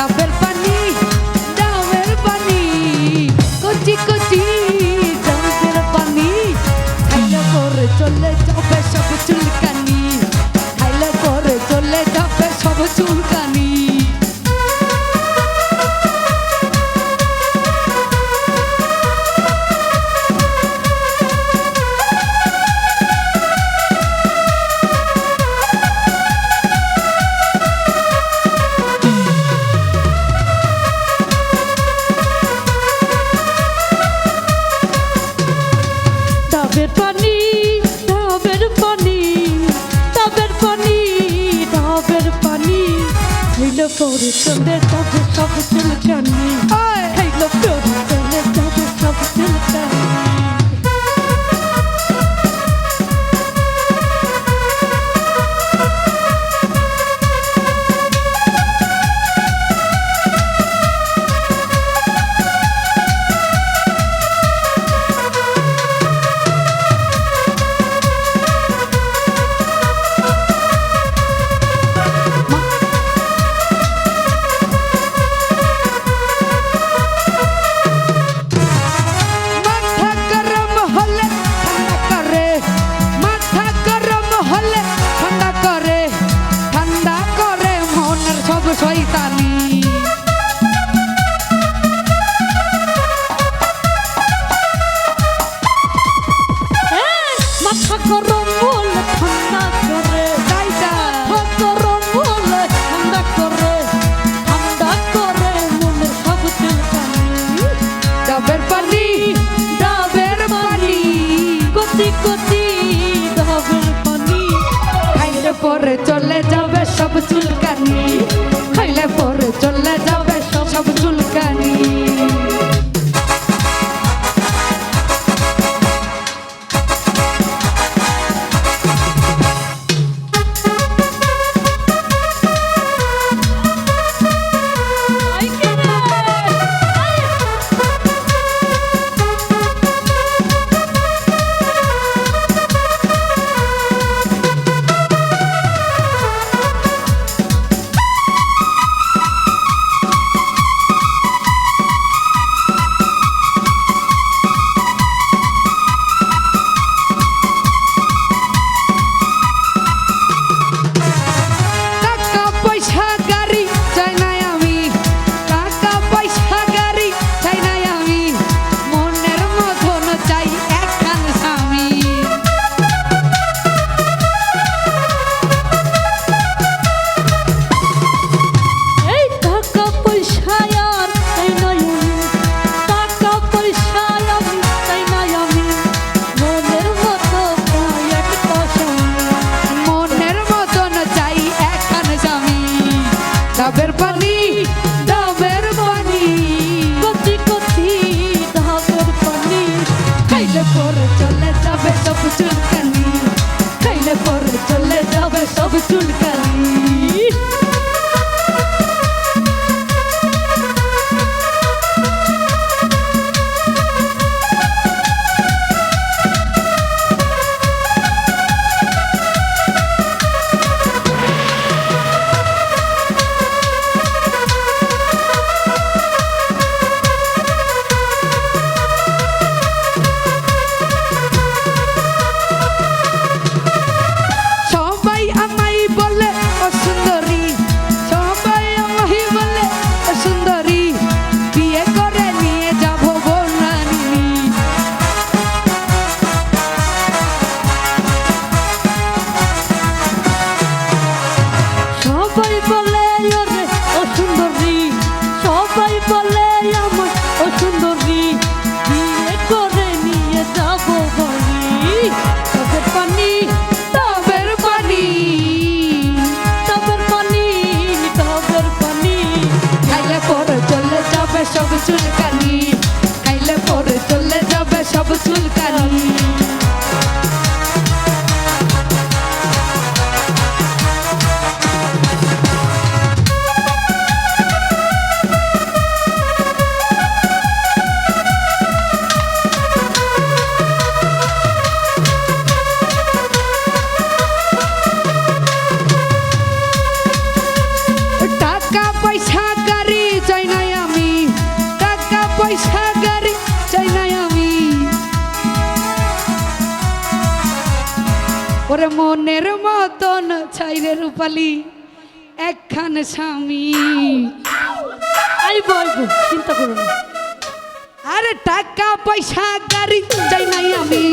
ডাবের পানি ডাবের পানি, কচি কচি ডাবের পানি। খাইলে পরে চলে যাবে সব চুলকানি, খাইলে পরে চলে যাবে সব চুলকানি। Por isso eu me toco, toco. corro you. for you. পয়সা গাড়ি চাই নাই আমি। ওরে মনের মতন চাই রে রূপালি একখান স্বামী। আই বলব চিন্তা করুন আরে টাকা পয়সা গাড়ি চাই নাই আমি।